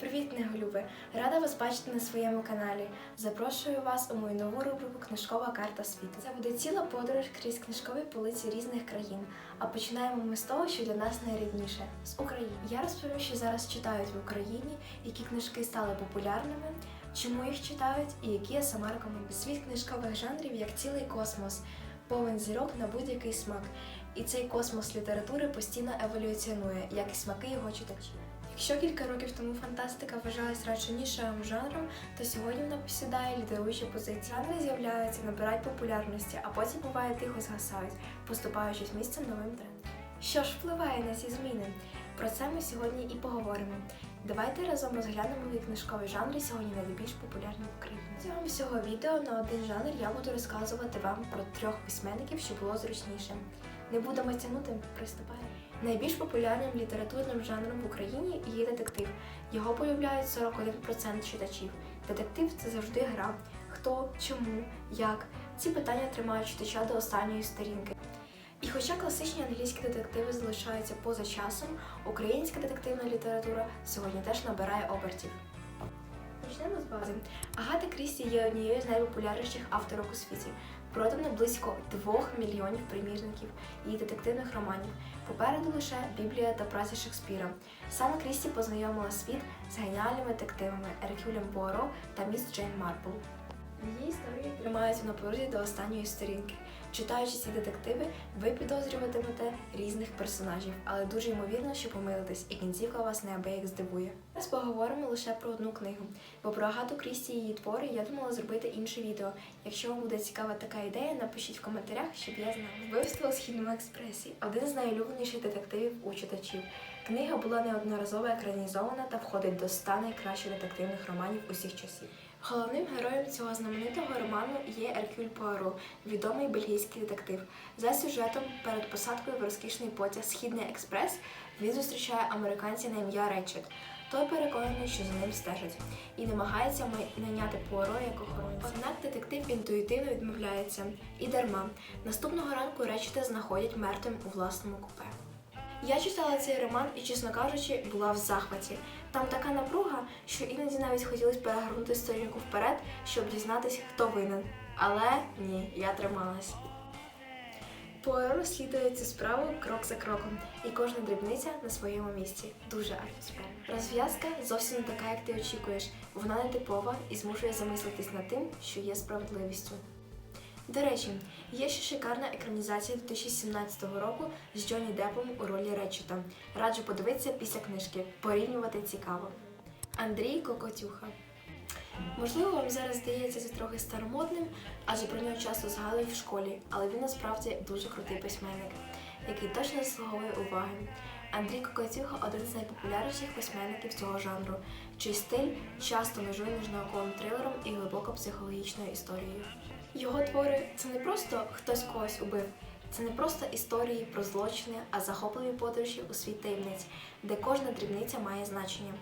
Привіт, книголюби! Рада вас бачити на своєму каналі. Запрошую вас у мою нову рубрику Книжкова карта світу. Це буде ціла подорож крізь книжкові полиці різних країн. А починаємо ми з того, що для нас найрідніше з України. Я розповім, що зараз читають в Україні, які книжки стали популярними, чому їх читають і які я сама рекомендую. Світ книжкових жанрів як цілий космос, повен зірок на будь-який смак. І цей космос літератури постійно еволюціонує, як і смаки його читачів. Якщо кілька років тому фантастика вважалась радше нішевим жанром, то сьогодні вона посідає лідируючі позиції. Жанри з'являються, набирають популярності, а потім буває тихо згасають, поступаючись місцем новим трендам. Що ж впливає на ці зміни? Про це ми сьогодні і поговоримо. Давайте разом розглянемо які книжкові жанри сьогодні найбільш популярні в Україні. Протягом всього відео на один жанр я буду розказувати вам про трьох письменників, щоб було зручніше. Не будемо тягнути, приступаємо. Найбільш популярним літературним жанром в Україні є детектив. Його полюбляють 41% читачів. Детектив це завжди гра. Хто, чому, як. Ці питання тримають читача до останньої сторінки. І хоча класичні англійські детективи залишаються поза часом, українська детективна література сьогодні теж набирає обертів. Почнемо з бази. Агата Крісті є однією з найпопулярніших авторок у світі. Продано близько 2 мільйонів примірників і детективних романів. Попереду лише Біблія та праця Шекспіра. Саме Крісті познайомила світ з геніальними детективами Еркюлем Боро та міс Джейн Марпл. Її історії тримаються на порозі до останньої сторінки. Читаючи ці детективи, ви підозрюватимете різних персонажів, але дуже ймовірно, що помилитесь, і кінцівка вас неабияк здивує. Зараз поговоримо лише про одну книгу, бо про Агату Крісті і її твори я думала зробити інше відео. Якщо вам буде цікава така ідея, напишіть в коментарях, щоб я знала. Вбивство у східному експресі один з найулюбленіших детективів у читачів. Книга була неодноразово екранізована та входить до 100 найкращих детективних романів усіх часів. Головним героєм цього знаменитого роману є Еркюль Пуаро, відомий бельгійський детектив. За сюжетом, перед посадкою в розкішний потяг Східний експрес він зустрічає американця на ім'я Речет. Той переконаний, що за ним стежать, і намагається найняти Пуаро як охоронця. Однак детектив інтуїтивно відмовляється і дарма. Наступного ранку Речета знаходять мертвим у власному купе. Я читала цей роман і, чесно кажучи, була в захваті. Там така напруга, що іноді навіть хотілося перегорнути сторінку вперед, щоб дізнатися, хто винен. Але ні, я трималась. Пуаро розслідує цю справу крок за кроком, і кожна дрібниця на своєму місці. Дуже атмосферно. Розв'язка зовсім не така, як ти очікуєш. Вона не типова і змушує замислитись над тим, що є справедливістю. До речі, є ще шикарна екранізація 2017 року з Джонні Деппом у ролі Речета. Раджу подивитися після книжки. Порівнювати цікаво. Андрій Кокотюха. Можливо, вам зараз здається це трохи старомодним, адже про нього часто згадують в школі, але він насправді дуже крутий письменник, який точно заслуговує уваги. Андрій Кокотюха один з найпопулярніших письменників цього жанру, чий стиль часто межує між науковим трилером і глибоко психологічною історією. Його твори це не просто хтось когось убив, це не просто історії про злочини, а захопливі подорожі у світ таємниць, де кожна дрібниця має значення.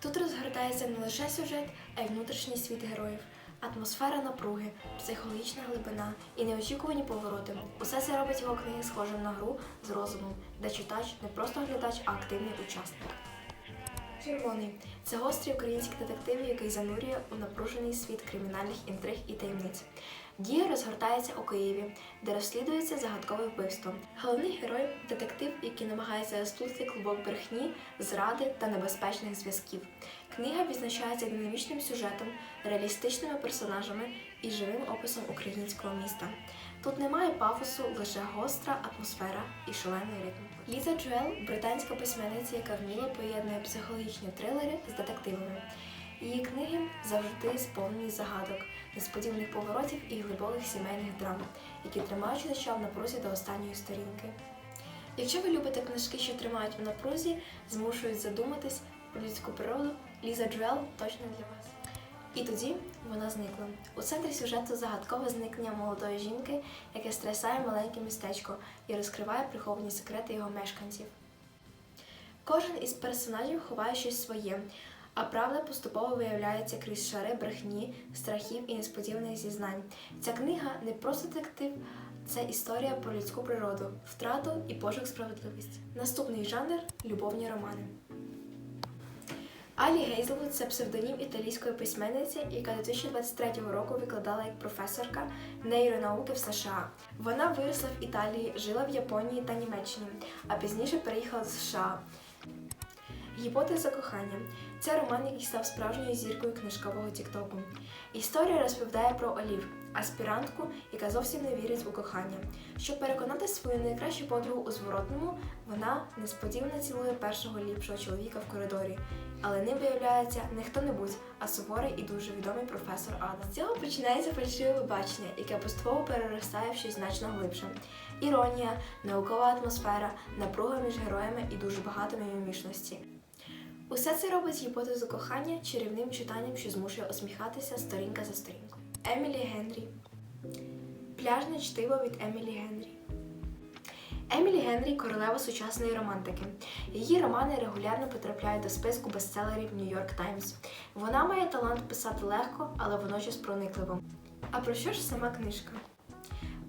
Тут розгортається не лише сюжет, а й внутрішній світ героїв, атмосфера напруги, психологічна глибина і неочікувані повороти. Усе це робить його книги схожим на гру з розумом, де читач не просто глядач, а активний учасник. Червоний це гострий український детектив, який занурює у напружений світ кримінальних інтриг і таємниць. Дія розгортається у Києві, де розслідується загадкове вбивство. Головний герой детектив, який намагається розплутати клубок брехні, зради та небезпечних зв'язків. Книга відзначається динамічним сюжетом, реалістичними персонажами і живим описом українського міста. Тут немає пафосу, лише гостра атмосфера і шалений ритм. Ліза Джуел британська письменниця, яка вміло поєднує психологічні трилери з детективами. Її книги завжди сповнені загадок, несподіваних поворотів і глибоких сімейних драм, які тримають читача в напрузі до останньої сторінки. Якщо ви любите книжки, що тримають в напрузі, змушують задуматись про людську природу, Ліза Джуел точно для вас. І тоді вона зникла. У центрі сюжету загадкове зникнення молодої жінки, яке стрясає маленьке містечко і розкриває приховані секрети його мешканців. Кожен із персонажів ховає щось своє, а правда поступово виявляється крізь шари брехні, страхів і несподіваних зізнань. Ця книга не просто детектив, це історія про людську природу, втрату і пошук справедливості. Наступний жанр любовні романи. Алі Гейзлвуд це псевдонім італійської письменниці, яка 2023 року викладала як професорка нейронауки в США. Вона виросла в Італії, жила в Японії та Німеччині, а пізніше переїхала до США. Гіпотеза кохання це роман, який став справжньою зіркою книжкового тіктоку. Історія розповідає про Олів, аспірантку, яка зовсім не вірить у кохання. Щоб переконати свою найкращу подругу у зворотному, вона несподівано цілує першого ліпшого чоловіка в коридорі. Але ним виявляється не хто-небудь, а суворий і дуже відомий професор Адам. З цього починається фальшиве бачення, яке поступово переростає в щось значно глибше. Іронія, наукова атмосфера, напруга між героями і дуже багато мімімішності. Усе це робить гіпотезу кохання чарівним читанням, що змушує усміхатися сторінка за сторінкою. Емілі Генрі. Пляжне чтиво від Емілі Генрі. Емілі Генрі королева сучасної романтики. Її романи регулярно потрапляють до списку бестселерів Нью-Йорк Таймс. Вона має талант писати легко, але водночас проникливо. А про що ж сама книжка?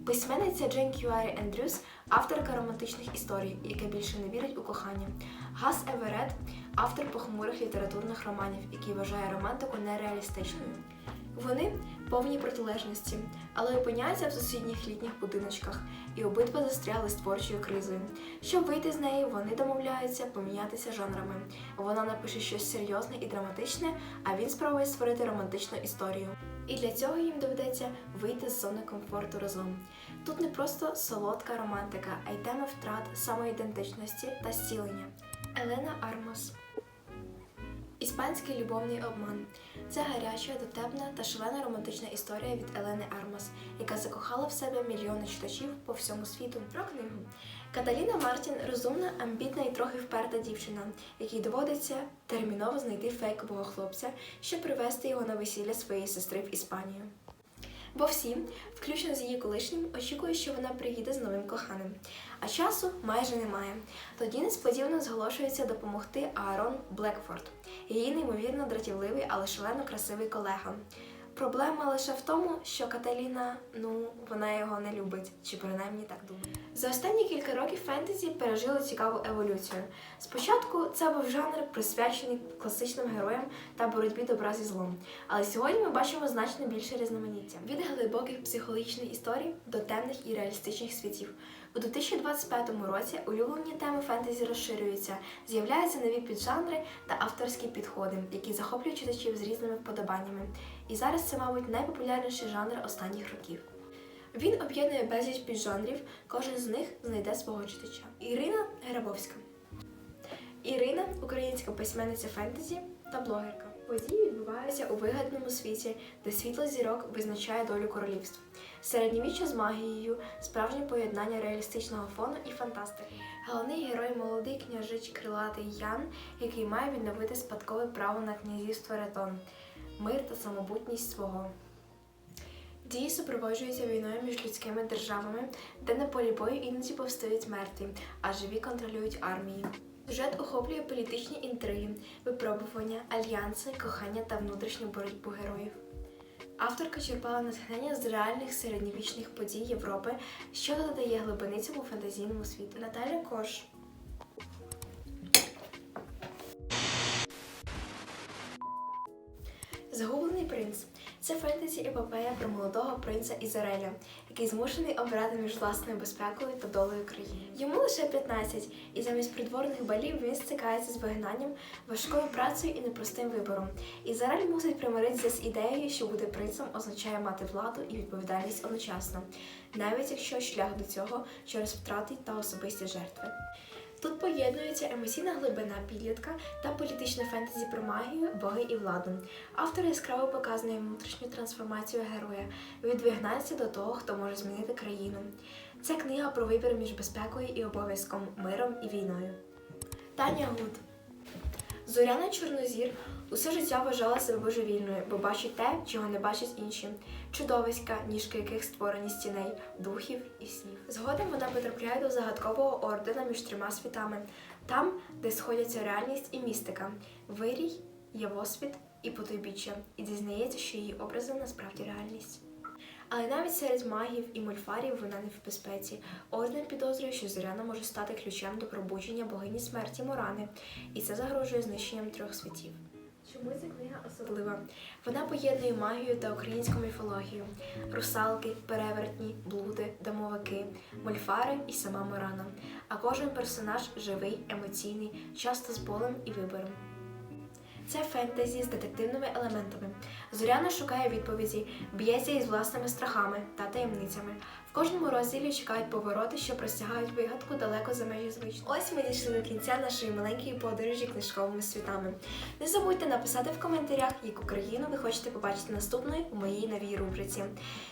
Письменниця Джейн Кюарі Ендрюс авторка романтичних історій, яка більше не вірить у кохання. Гас Еверет автор похмурих літературних романів, який вважає романтику нереалістичною. Вони повні протилежності, але опиняються в сусідніх літніх будиночках, і обидва застряли з творчою кризою. Щоб вийти з неї, вони домовляються помінятися жанрами. Вона напише щось серйозне і драматичне, а він спробує створити романтичну історію. І для цього їм доведеться вийти з зони комфорту разом. Тут не просто солодка романтика, а й тема втрат самоідентичності та зцілення. Елена Армос. Іспанський любовний обман це гаряча, дотепна та шалена романтична історія від Елени Армас, яка закохала в себе мільйони читачів по всьому світу. Про книгу Каталіна Мартін розумна, амбітна і трохи вперта дівчина, якій доводиться терміново знайти фейкового хлопця, щоб привезти його на весілля своєї сестри в Іспанію. Бо всі, включно з її колишнім, очікують, що вона приїде з новим коханим. А часу майже немає. Тоді несподівано зголошується допомогти Аарон Блекфорд, її неймовірно дратівливий, але шалено красивий колега. Проблема лише в тому, що Каталіна, ну, вона його не любить, чи принаймні так думає. За останні кілька років фентезі пережило цікаву еволюцію. Спочатку це був жанр, присвячений класичним героям та боротьбі добра зі злом. Але сьогодні ми бачимо значно більше різноманіття від глибоких психологічних історій до темних і реалістичних світів. У 2025 році улюблені теми фентезі розширюються, з'являються нові піджанри та авторські підходи, які захоплюють читачів з різними вподобаннями. І зараз це, мабуть, найпопулярніший жанр останніх років. Він об'єднує безліч піджанрів, кожен з них знайде свого читача. Ірина Грабовська. Ірина українська письменниця фентезі та блогерка. Події відбуваються у вигадному світі, де світло зірок визначає долю королівств. Середньовіччя з магією, справжнє поєднання реалістичного фону і фантастики. Головний герой молодий княжич крилатий Ян, який має відновити спадкове право на князівство Ретон, мир та самобутність свого. Дії супроводжуються війною між людськими державами, де на полі бою іноді повстають мертві, а живі контролюють армії. Сюжет охоплює політичні інтриги, випробування, альянси, кохання та внутрішню боротьбу героїв. Авторка черпала натхнення з реальних середньовічних подій Європи, що додає глибини цьому фантазійному світу. Наталя Кош. Загублений принц це фентезі епопея про молодого принца Ізареля, який змушений обирати між власною безпекою та долею країни. Йому лише 15, і замість придворних балів він стикається з вигнанням, важкою працею і непростим вибором. Ізарель мусить примиритися з ідеєю, що бути принцем означає мати владу і відповідальність одночасно, навіть якщо шлях до цього через втрати та особисті жертви. Тут поєднується емоційна глибина підлітка та політичне фентезі про магію, боги і владу. Автор яскраво показує внутрішню трансформацію героя від вигнанця до того, хто може змінити країну. Це книга про вибір між безпекою і обов'язком, миром і війною. Таня Гуд Зоряна Чорнозір усе життя вважала себе божевільною, бо бачить те, чого не бачать інші чудовиська, ніжки яких створені з тіней, духів і снів. Згодом вона потрапляє до загадкового ордена між трьома світами, там, де сходяться реальність і містика, вирій, євосвіт і потойбіччя, і дізнається, що її образи насправді реальність. Але навіть серед магів і мольфарів вона не в безпеці. Орден підозрює, що Зоряна може стати ключем до пробудження богині смерті Морани, і це загрожує знищенням трьох світів. Чому ця книга особлива? Вона поєднує магію та українську міфологію: русалки, перевертні, блуди, домовики, мольфари і сама Морана. А кожен персонаж живий, емоційний, часто з болем і вибором. Це фентезі з детективними елементами. Зоряна шукає відповіді, б'ється із власними страхами та таємницями. В кожному розділі чекають повороти, що простягають вигадку далеко за межі звичного. Ось ми дійшли до кінця нашої маленької подорожі книжковими світами. Не забудьте написати в коментарях, яку країну ви хочете побачити наступною у моїй новій рубриці.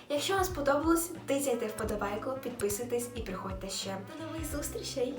Якщо вам сподобалось, тицяйте вподобайку, підписуйтесь і приходьте ще. До нових зустрічей!